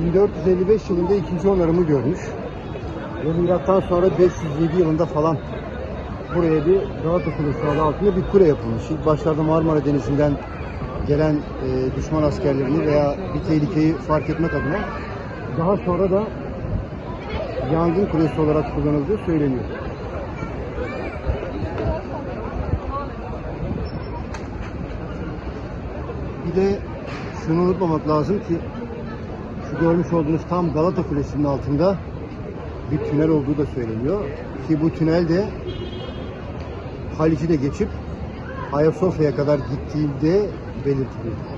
1455 yılında ikinci onarımı görmüş. Ve milattan sonra 507 yılında falan buraya bir Galata Kulesi adı altında bir kule yapılmış. İlk başlarda Marmara Denizi'nden gelen e, düşman askerlerini veya bir tehlikeyi fark etmek adına daha sonra da yangın kulesi olarak kullanıldığı söyleniyor. Bir de şunu unutmamak lazım ki şu görmüş olduğunuz tam Galata Kulesi'nin altında bir tünel olduğu da söyleniyor. Ki bu tünel de Haliç'i de geçip Ayasofya'ya kadar gittiğinde belirtiliyor.